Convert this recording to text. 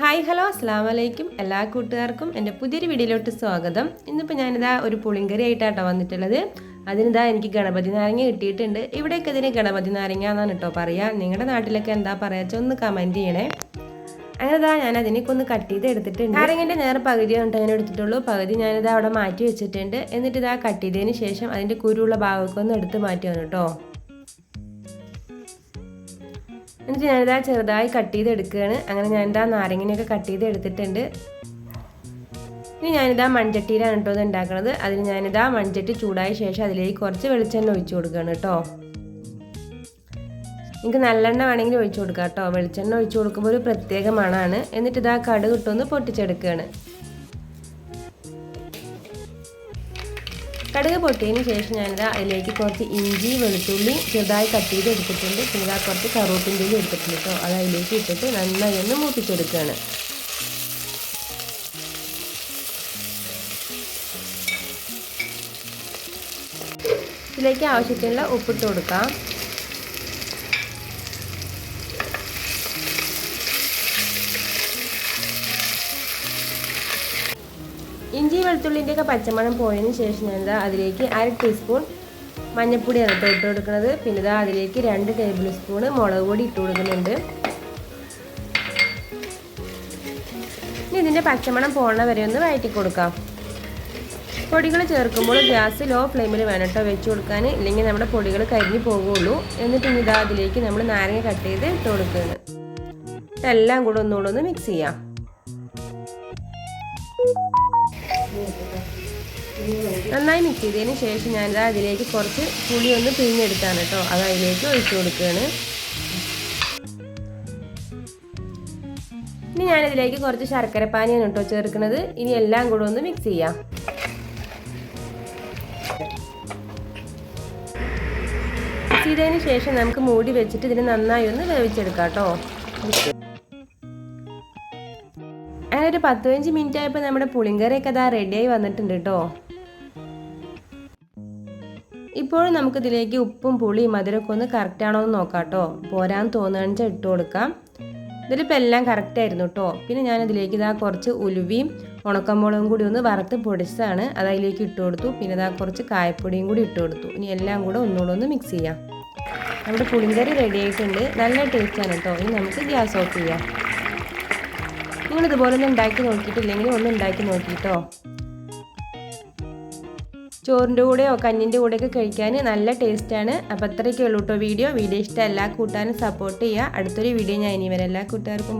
Hi hello അസ്സാം വലൈക്കും എല്ലാ കൂട്ടുകാർക്കും എന്റെ പുതിയൊരു വീഡിയോയിലോട്ട് സ്വാഗതം. ഇന്നിപ്പോൾ ഞാനിതാ ഒരു പുളിങ്കറി ആയിട്ടാട്ടോ വന്നിട്ടുള്ളത്. അതിനിതാ എനിക്ക് ഗണപതി നാരങ്ങ കിട്ടിയിട്ടുണ്ട്. ഇവിടെയൊക്കെ ഇതിന് ഗണപതി നാരങ്ങ എന്നാണ് കേട്ടോ പറയുക നിങ്ങളുടെ നാട്ടിലൊക്കെ എന്താ പറയുക ഒന്ന് കമന്റ് ചെയ്യണേ. അങ്ങനെതാ ഞാൻ അതിനൊക്കെ ഒന്ന് കട്ട് ചെയ്ത് എടുത്തിട്ടുണ്ട്. നാരങ്ങന്റെ നേരെ പകുതി കണ്ടിട്ട് അങ്ങനെ എടുത്തിട്ടുള്ളൂ. പകുതി ഞാനിതാ അവിടെ മാറ്റി വെച്ചിട്ടുണ്ട്. എന്നിട്ട് ഇതാ കട്ട് ചെയ്തതിന് ശേഷം അതിന്റെ കുരുള്ള ഭാഗമൊക്കെ ഒന്ന് എടുത്ത് മാറ്റി വന്നു കേട്ടോ എന്നിട്ട് ഞാനിതാ ചെറുതായി കട്ട് ചെയ്ത് എടുക്കുകയാണ് അങ്ങനെ ഞാനിതാ നാരങ്ങനെയൊക്കെ കട്ട് ചെയ്ത് എടുത്തിട്ടുണ്ട് ഇനി ഞാനിതാ മൺചട്ടിയിലാണ് കേട്ടോ ഇത് ഉണ്ടാക്കുന്നത് അതിന് ഞാനിതാ മൺചട്ടി ചൂടായ ശേഷം അതിലേക്ക് കുറച്ച് വെളിച്ചെണ്ണ ഒഴിച്ചു കൊടുക്കുകയാണ് കേട്ടോ. നിങ്ങൾക്ക് നല്ലെണ്ണ വേണമെങ്കിൽ ഒഴിച്ചു കൊടുക്കാം കേട്ടോ. വെളിച്ചെണ്ണ ഒഴിച്ചു കൊടുക്കുമ്പോൾ ഒരു പ്രത്യേക മണമാണ്. എന്നിട്ട് ഇതാ കടുക് ഇട്ടൊന്ന് പൊട്ടിച്ചെടുക്കുകയാണ്. കടുക് പൊട്ടിയതിന് ശേഷം ഞാനിത് അതിലേക്ക് കുറച്ച് ഇഞ്ചി വെളുത്തുള്ളി ചെറുതായി കട്ട് ചെയ്ത് എടുത്തിട്ടുണ്ട്. പിന്നെ കുറച്ച് കറുവപ്പിന്റെ എടുത്തിട്ടുണ്ട് കേട്ടോ. അത് അതിലേക്ക് ഇട്ടിട്ട് നന്നായി ഒന്ന് മൂപ്പിച്ചെടുക്കുകയാണ്. ഇതിലേക്ക് ആവശ്യത്തിനുള്ള ഉപ്പിട്ട് കൊടുക്കാം. ഇഞ്ചി വെളുത്തുള്ളിന്റെ ഒക്കെ പച്ചമണം പോയതിന് ശേഷം ഞാനിതാ അതിലേക്ക് അര ടീസ്പൂൺ മഞ്ഞപ്പൊടിയാണ് കേട്ടോ ഇട്ട് കൊടുക്കുന്നത്. പിന്നെ ഇതാ അതിലേക്ക് രണ്ട് ടേബിൾ സ്പൂൺ മുളക് പൊടി ഇട്ട് കൊടുക്കുന്നുണ്ട്. ഇനി ഇതിന്റെ പച്ചമണം പോണ വരെ ഒന്ന് വഴറ്റി കൊടുക്കാം. പൊടികൾ ചേർക്കുമ്പോൾ ഗ്യാസ് ലോ ഫ്ലെയിമിൽ വേണം കേട്ടോ വെച്ച് കൊടുക്കാൻ. ഇല്ലെങ്കിൽ നമ്മുടെ പൊടികൾ കരിഞ്ഞു പോകുള്ളൂ. എന്നിട്ട് ഇനി ഇതാ അതിലേക്ക് നമ്മൾ നാരങ്ങ കട്ട് ചെയ്ത് ഇട്ട് കൊടുക്കുകയാണ്. എല്ലാം കൂടെ ഒന്നുകൂടെ ഒന്ന് മിക്സ് ചെയ്യാം. നന്നായി മിക്സ് ചെയ്തതിന് ശേഷം ഞാനിത് അതിലേക്ക് കുറച്ച് പുളി ഒന്ന് പിഴിഞ്ഞെടുത്താണ് കേട്ടോ. അത് അതിലേക്ക് ഒഴിച്ചു കൊടുക്കുകയാണ്. ഇനി ഞാനിതിലേക്ക് കുറച്ച് ശർക്കര പാനിയാണ് കേട്ടോ ചേർക്കുന്നത്. ഇനി എല്ലാം കൂടെ ഒന്ന് മിക്സ് ചെയ്യാം. ചെയ്തതിന് ശേഷം നമുക്ക് മൂടി വെച്ചിട്ട് ഇതിന് നന്നായി ഒന്ന് വേവിച്ചെടുക്കാം കേട്ടോ. അങ്ങനെ ഒരു പത്ത് മിനിറ്റ് ആയപ്പോൾ നമ്മുടെ പുളിങ്കറിയൊക്കെ അതാ റെഡിയായി വന്നിട്ടുണ്ട് കേട്ടോ ഇപ്പോഴും നമുക്ക് ഇതിലേക്ക് ഉപ്പും പുളിയും മധുരമൊക്കെ ഒന്ന് കറക്റ്റ് ആണോ എന്ന് നോക്കാം കേട്ടോ പോരാൻ തോന്നുകയാണെന്ന് വെച്ചാൽ ഇട്ട് കൊടുക്കാം. ഇതിലിപ്പോൾ എല്ലാം കറക്റ്റ് ആയിരുന്നു കേട്ടോ പിന്നെ ഞാൻ ഇതിലേക്ക് ഇതാ കുറച്ച് ഉലുവിയും ഉണക്കമ്പോളവും കൂടി ഒന്ന് വറുത്ത് പൊടിച്ചതാണ്. അത് അതിലേക്ക് ഇട്ട് കൊടുത്തു. പിന്നെ ഇതാ കുറച്ച് കായപ്പൊടിയും കൂടി ഇട്ട് കൊടുത്തു. ഇനി എല്ലാം കൂടെ ഒന്നുകൂടെ ഒന്ന് മിക്സ് ചെയ്യാം. നമ്മുടെ പുളിങ്കറി റെഡി ആയിട്ടുണ്ട്. നല്ല ടേസ്റ്റാണ് കേട്ടോ ഇനി നമുക്ക് ഗ്യാസ് ഓഫ് ചെയ്യാം. നിങ്ങൾ ഇതുപോലെ ഒന്ന് ഉണ്ടാക്കി നോക്കിയിട്ടില്ലെങ്കിൽ ഒന്ന് ഉണ്ടാക്കി നോക്കിയിട്ടോ ചോറിന്റെ കൂടെയോ കഞ്ഞിന്റെ കൂടെയൊക്കെ കഴിക്കാൻ നല്ല ടേസ്റ്റാണ്. അപ്പോൾ അത്രയൊക്കെ ഉള്ളൂ കേട്ടോ വീഡിയോ. വീഡിയോ ഇഷ്ടം എല്ലാ കൂട്ടാനും സപ്പോർട്ട് ചെയ്യുക. അടുത്തൊരു വീഡിയോ ഞാൻ ഇനി വരാം. എല്ലാ കൂട്ടുകാർക്കും